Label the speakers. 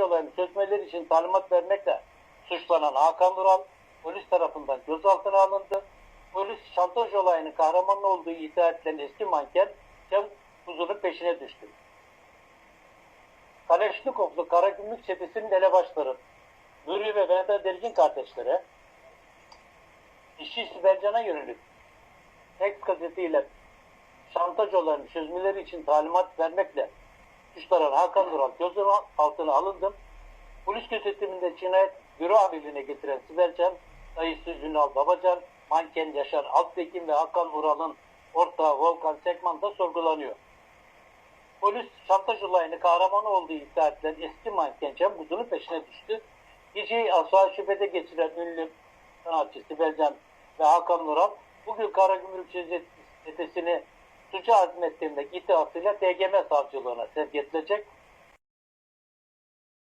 Speaker 1: olayını çözmeleri için talimat vermekle suçlanan Hakan Vural polis tarafından gözaltına alındı. Polis şantaj olayının kahramanı olduğu iddia edilen eski manken Cem Kuzu'nun peşine düştü. Kaleşnikovlu Karagümrük Çetesi'nin elebaşları Nuri ve Vedat Dergin kardeşlere işçi Sibelcan'a yönelik tek gazetiyle şantaj olayını çözmeleri için talimat vermekle suçlanan Hakan Dural gözaltına alındı. Polis gözetiminde cinayet büro amirliğine getiren Sibelcan, dayısı Ünal Babacan, manken Yaşar Altekin ve Hakan Vural'ın ortağı Volkan Sekman da sorgulanıyor. Polis şantaj olayını kahramanı olduğu iddia edilen eski manken Cem Kuzu'nun peşine düştü. Geceyi asla şüphede geçiren ünlü sanatçı Sibelcan ve Hakan Vural bugün Karagümrük Çetesi'ni suçu azmettirmek iddiasıyla TGM savcılığına sevk edilecek.